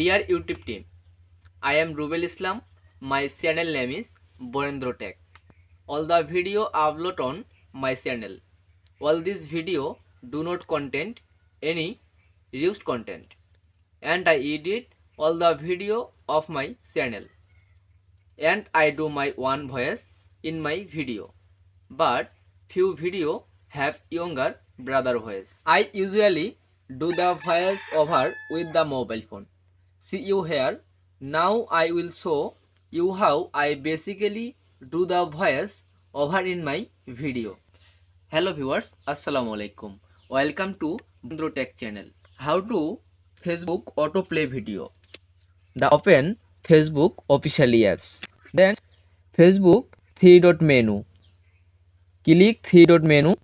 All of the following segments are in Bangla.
Dear YouTube team, I am Rubel Islam. My channel name is Borendro Tech. All the video upload on my channel. All this video do not contain any reused content, and I edit all the video of my channel, and I do my one voice in my video, but few video have younger brother voice. I usually do the voice over with the mobile phone. see you here now i will show you how i basically do the voice over in my video hello viewers assalamu alaikum welcome to Bundro tech channel how to facebook autoplay video the open facebook officially apps then facebook three dot menu click three dot menu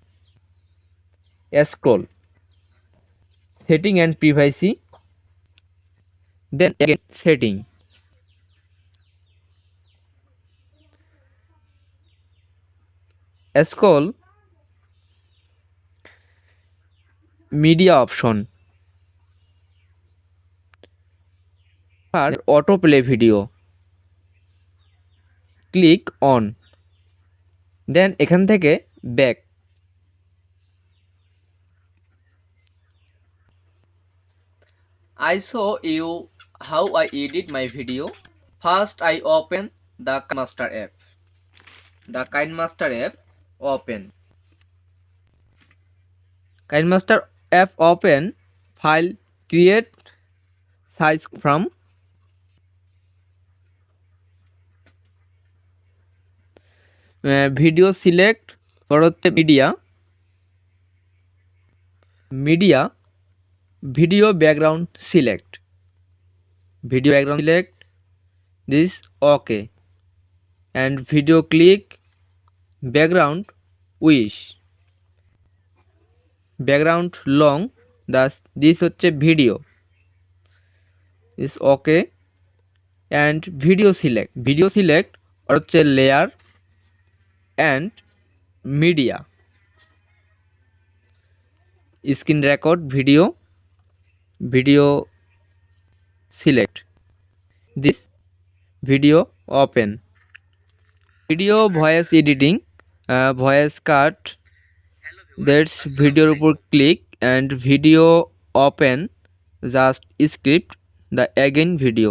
scroll setting and privacy দেন again setting scroll media option আর auto play video click on দেন এখান থেকে back I saw you how I edit my video, first I open the KineMaster app. The KineMaster app open. KineMaster app open file create size from video select পরতে media media video background select video background select this ok and video click background wish background long thus this হচ্ছে video is ok and video select video select হচ্ছে layer and media screen record video video select this video open video voice editing voice cut that's ভিডিওর উপর click and video open just script the again video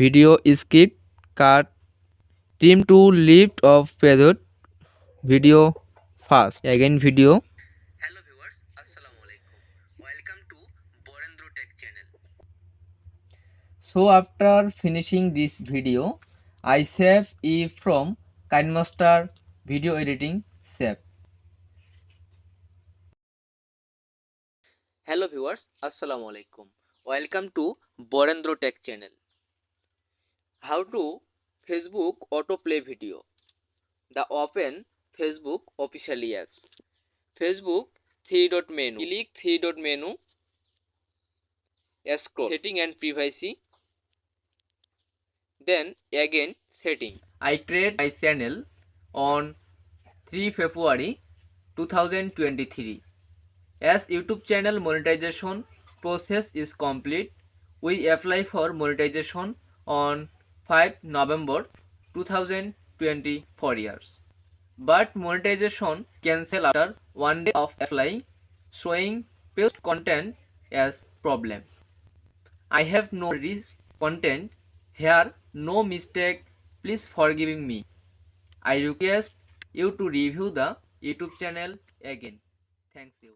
video script cut team to lift off পেদ video first again video So after finishing this video, I save it e from KineMaster video editing save. Hello viewers আসসালামু আলাইকুম welcome to Barendra tech channel how to Facebook auto play video the open Facebook officially apps Facebook three dot menu click three dot menu scroll setting and privacy then again setting. I create my channel on 3 February 2023. As YouTube channel monetization process is complete, we apply for monetization on 5 November 2024 years. But monetization cancel after one day of applying, showing paste content as problem. I have no risk content Here, no mistake, please forgiving me. I request you to review the YouTube channel again. Thank you.